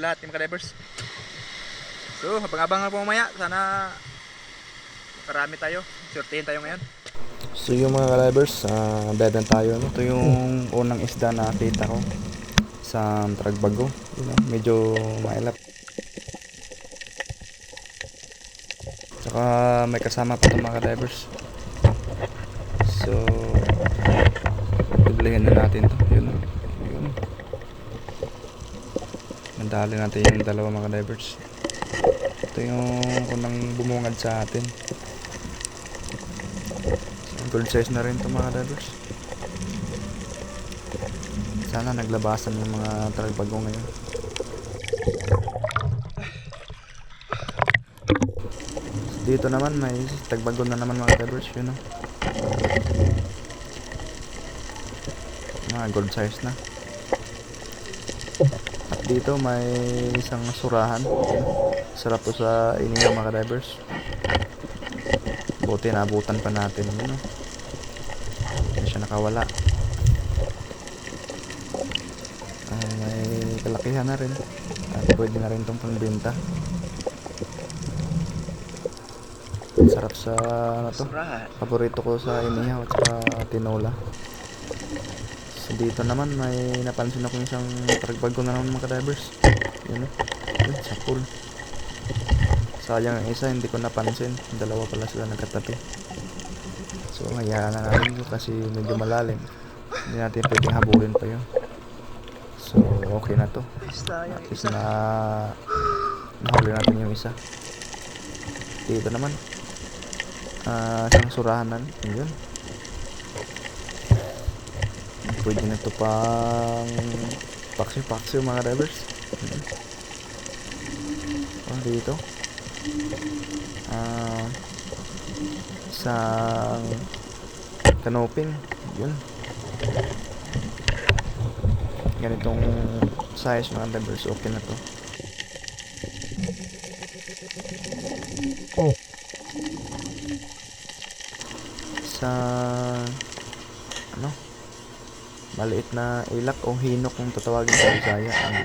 Ngayon lahat, mga divers. So, habang-abang po mamaya. Sana makarami tayo. Surtihin tayo ngayon. So yung mga kalibers, uh, dadan tayo. No? Ito yung unang isda na nakita ko sa Tragbago. You know, medyo mailap. Tsaka may kasama pa itong mga divers. So, bibilihin na natin to. Yun. no? Mandali natin yung dalawa mga divers. Ito yung unang bumungad sa atin. Gold size na rin to mga divers. Sana naglabasan yung mga tragbago ngayon. Dito naman may tagbago na naman mga divers, yun know? Mga gold size na. Dito may isang surahan. Sarap to sa inihaw mga divers. Buti naabutan pa natin yun know? Hindi siya nakawala. Ah, may kalakihan na rin. At pwede na rin itong pangbenta. Sarap sa ano to. Paborito ko sa inihaw at saka tinola. Dito naman may napansin ako isang tragbago na naman mga divers. Yun oh. Yun, sa pool. Sayang ang isa, hindi ko napansin. Dalawa pala sila nagkatabi. So, hayaan na natin ito kasi medyo malalim. Hindi natin pwedeng habulin pa yun. So, okay na to. At least na nahuli natin yung isa. Dito naman. Ah, isang surahanan. Yun. Pwede na to pang paksi-paksi mga drivers. Hmm. Oh, dito. Ah, isang canoping. Yun. Ganitong size mga drivers. Okay na to. sa ano maliit na ilak o hinok kung tatawagin sa Bisaya ano.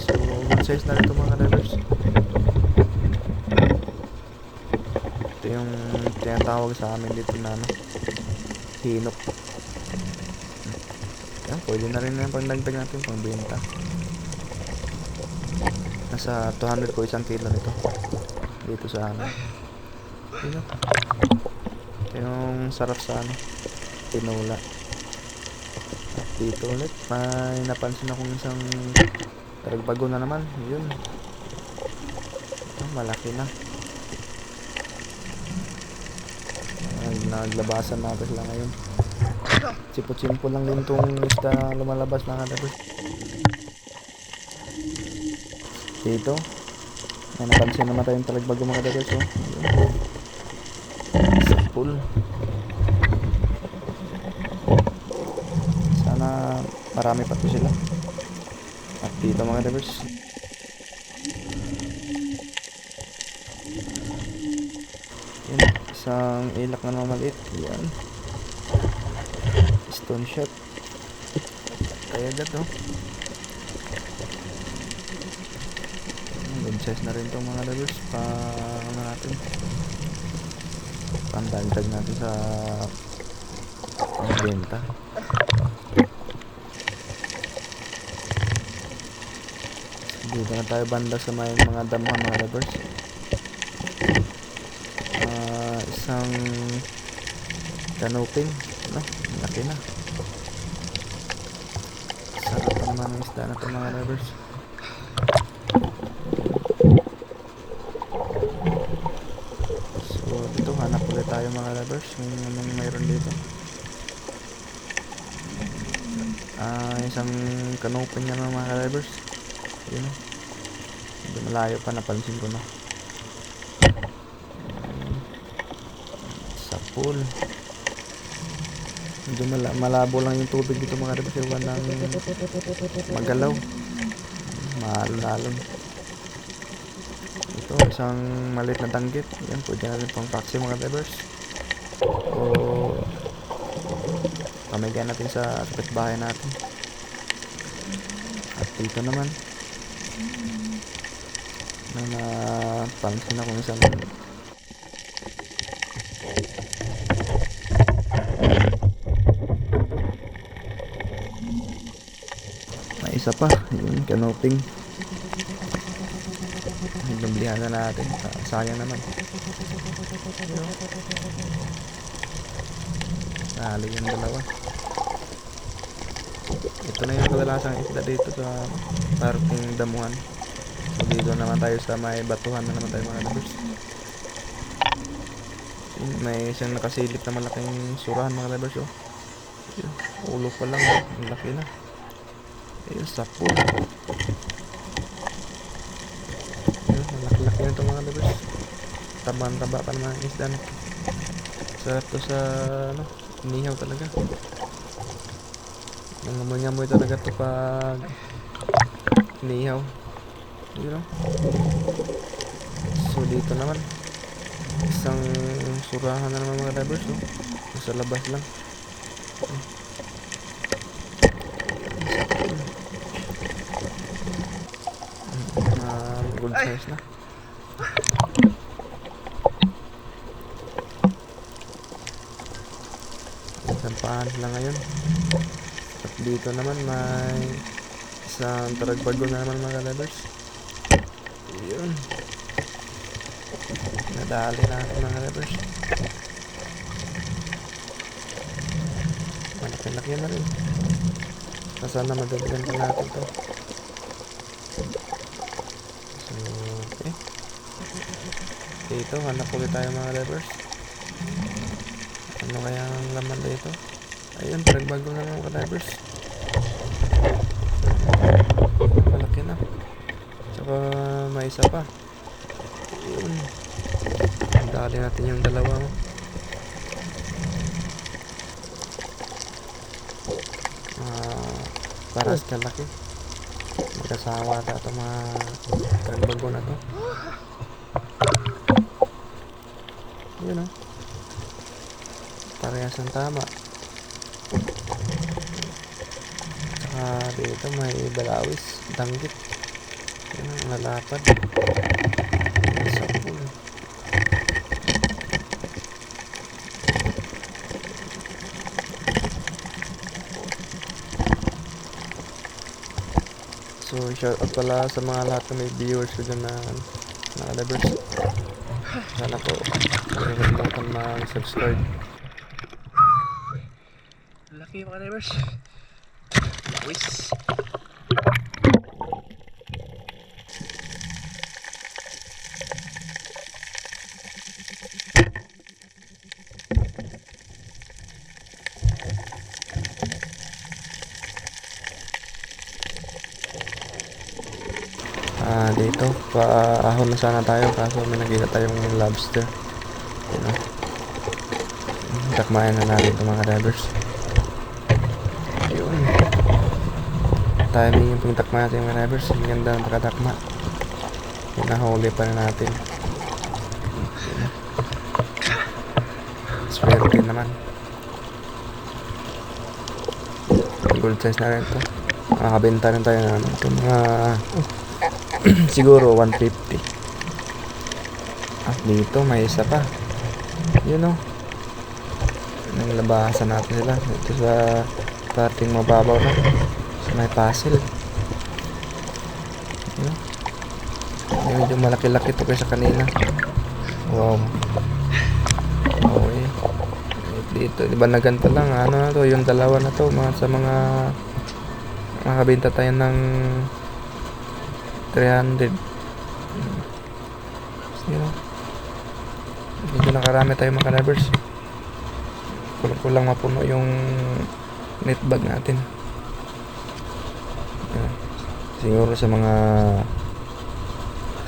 so good size na ito mga divers ito yung tinatawag sa amin dito na ano hinok. Yan pwede na rin yung pangdagdag natin pang benta nasa 200 ko isang kilo nito. Dito sa ano yun yung sarap sa ano, tinola. Dito ulit, may napansin akong isang taragbago na naman. Yun. Oh, malaki na. Nag naglabasan na sila ngayon. Sipo-simpo lang din isda na lumalabas mga kadabos. Dito, may napansin naman tayong talagbago mga kadabos. Oh. Yun sa pool. Sana marami pa to sila. At dito mga divers. Yan, isang ilak na maliit. Yan. Stone shot. Kaya agad oh. Good size na rin itong mga divers. Pa ano natin pandagdag natin sa benta dito na tayo banda sa may mga damuhan mga lovers Ah, isang canoping no? laki na sarap pa naman ang isda na ito mga lovers So, dito hanap ulit tayo mga lovers kung anong mayroon dito. Ah, isang canopy niya mga lovers. Yun o. Medyo malayo pa napansin ko na. Sa pool. Medyo mala malabo lang yung tubig dito mga lovers. Iwan ng magalaw. Maalon-alon. Ito, isang maliit na danggit. Yan, pwede na rin pang paksi mga divers. O pamigyan natin sa kapitbahay natin. At Dito naman. May napansin ako isang may isa pa yung canoping. Nablihan na natin. Sa- sayang naman. Nalo yung dalawa ito na yung kadalasang isda dito sa parking damuhan so dito naman tayo sa may batuhan na naman tayo mga labers may isang nakasilip na malaking surahan mga labers oh. Ulo pa lang oh. ang laki na ayun sapo yun malaki-laki na ito mga labers tabang-taba pa naman ang isda no? sarap to sa ano inihaw talaga Nangamoy-ngamoy talaga to pag inihaw. You know? So dito naman isang surahan na naman mga divers oh. Nasa labas lang. Hmm. Good size na. Sampahan sila ngayon. At dito naman may isang taragbago na naman mga kalabers. Yun. Nadali na ako mga kalabers. Malaki-laki na rin. Sana madagdagan pa natin to. So, okay. Dito, hanap ulit tayo mga kalabers. Ano kaya ang laman dito? Ayun, taragbago na naman kalabers. Malaki na. Tsaka may isa pa. Yun. Dali natin yung dalawa mo. Ah, paras kalaki. Magkasawa ata ito mga taragbago na to. Yun oh. Parehas ng tama. Tsaka dito may balawis, danggit. Yan ang lalapad. So, shout out pala sa mga lahat ng may viewers ko dyan na na lovers. Sana po, kalimutan mag-subscribe. Laki mga divers. Wis. Ah, dito, paahon na sana tayo kaso may nakita tayong lobster. Know. Takmayan na natin ito mga divers. Ayun. Timing yung pagtakma natin mga divers. Ang ganda ng pagkatakma. Yung nahuli pa na natin. Swerte naman. Gold size na rin ito. Makakabenta rin tayo ano, ito mga siguro 150 at dito may isa pa yun o nang labasan natin sila ito sa parting mababaw na may puzzle. Yun. Medyo malaki-laki to kaysa kanina. Wow. Okay. Dito ibanagan pa lang ano na to yung dalawa na to mga sa mga makabenta tayo ng 300 Hmm. you know medyo nakarami tayo mga kalabers kulang kulang mapuno yung net bag natin. Siguro sa mga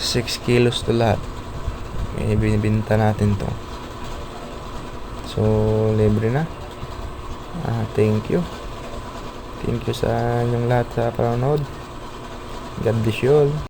6 kilos to lahat may binibinta natin to. So libre na. Ah, thank you. Thank you sa inyong lahat sa panonood. God bless you all